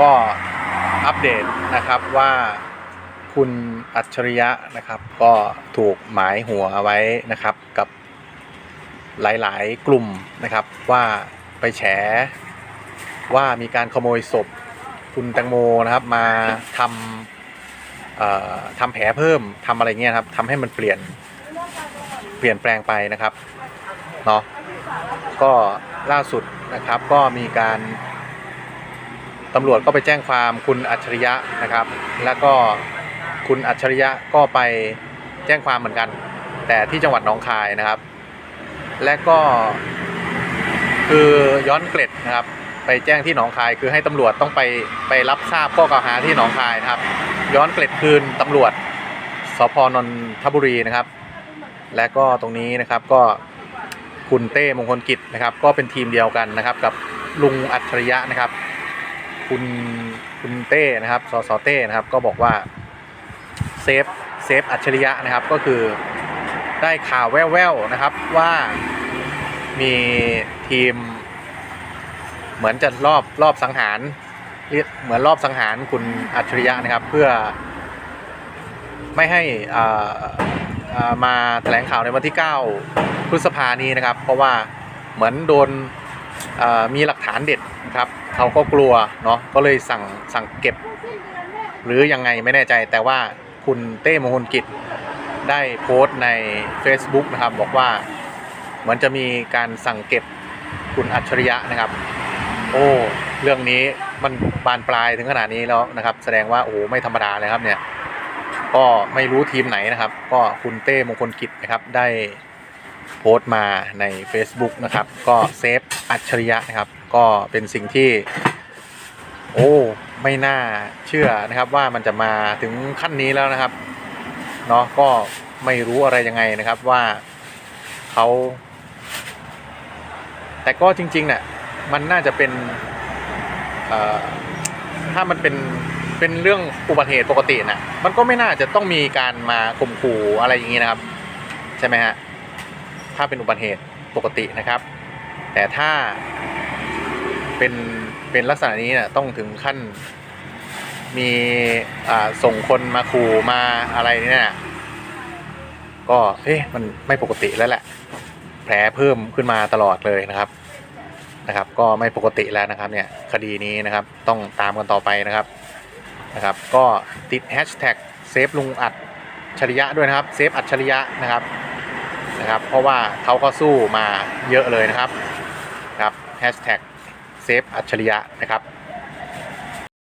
ก็อัปเดตนะครับว่าคุณอัจฉริยะนะครับ ก็ถูกหมายหัวไว้นะครับกับหลายๆ กลุ่มนะครับว่าไปแฉว่ามีการขโมยศพคุณแตงโมนะครับมาทำทำแผลเพิ่มทำอะไรเงี้ยครับทำให้มันเปลี่ยนเปลี่ยนแปลงไปนะครับเนาะก็ล่าสุดนะครับก็มีการ ตำรวจก็ไปแจ้งความคุณอัจฉริยะนะครับ แล้วก็คุณอัจฉริยะก็ไปแจ้งความเหมือนกัน แต่ที่จังหวัดหนองคายนะครับ และก็คือย้อนเกล็ดนะครับ ไปแจ้งที่หนองคายคือให้ตำรวจต้องไปไปรับทราบข้อกล่าวหาที่หนองคายนะครับ ย้อนเกล็ดคืนตำรวจสพนนทบุรีนะครับ และก็ตรงนี้นะครับก็คุณเต้มงคลกิจนะครับ ก็เป็นทีมเดียวกันนะครับ กับลุงอัจฉริยะนะครับ คุณคุณเต้นะครับสสเต้นะครับก็บอกว่าเซฟเซฟอัจฉริยะนะครับก็คือได้ข่าวแว่วๆนะครับว่ามีทีม เหมือนจะรอบรอบสังหารเหมือนรอบสังหารคุณอัจฉริยะนะครับ เพื่อไม่ให้อ่ามาแถลงข่าวในวันที่ 9 พฤษภานี้นะครับ เพราะว่าเหมือนโดน มีหลักฐานเด็ดนะครับเขาก็กลัวเนาะก็เลยสั่งสั่งเก็บ หรือยังไงไม่แน่ใจแต่ว่าคุณเต้มงคลกิจได้โพสต์ใน Facebook นะครับ บอกว่าเหมือนจะมีการสั่งเก็บคุณอัจฉริยะนะครับ โอ้เรื่องนี้มันบานปลายถึงขนาดนี้แล้วนะครับ แสดงว่าโอ้โหไม่ธรรมดาเลยครับเนี่ยก็ไม่รู้ทีมไหนนะครับ ก็คุณเต้มงคลกิจนะครับได้ โพสต์มาใน Facebook นะครับ ก็เซฟอัจฉริยะนะครับ ก็เป็นสิ่งที่ โอ้ไม่น่าเชื่อนะครับว่ามันจะมาถึงขั้นนี้แล้วนะครับเนาะก็ไม่รู้อะไรยังไงนะครับว่าเขา แต่ก็จริงๆเนี่ยมันน่าจะเป็นถ้ามันเป็นเป็นเรื่องอุบัติเหตุปกตินะมันก็ไม่น่าจะต้องมีการมาข่มขู่อะไรอย่างนี้นะครับ ใช่ไหมฮะ ถ้าเป็นอุบัติเหตุปกตินะครับ แต่ถ้าเป็นเป็นลักษณะนี้เนี่ยต้องถึงขั้นมีอ่าส่งคนมาขู่มาอะไรเนี่ยก็เอ๊ะมันไม่ปกติแล้วแหละ แผลเพิ่มขึ้นมาตลอดเลยนะครับนะครับ ก็ไม่ปกติแล้วนะครับเนี่ยคดีนี้นะครับต้องตามกันต่อไปนะครับนะครับ ก็ติดแฮชแท็กเซฟลุงอัดฉริยะด้วยนะครับเซฟอัจฉริยะนะครับ นะครับ เพราะว่าเขาก็สู้มาเยอะเลยนะครับครับแฮชแท็กเซฟอัจฉริยะนะครับ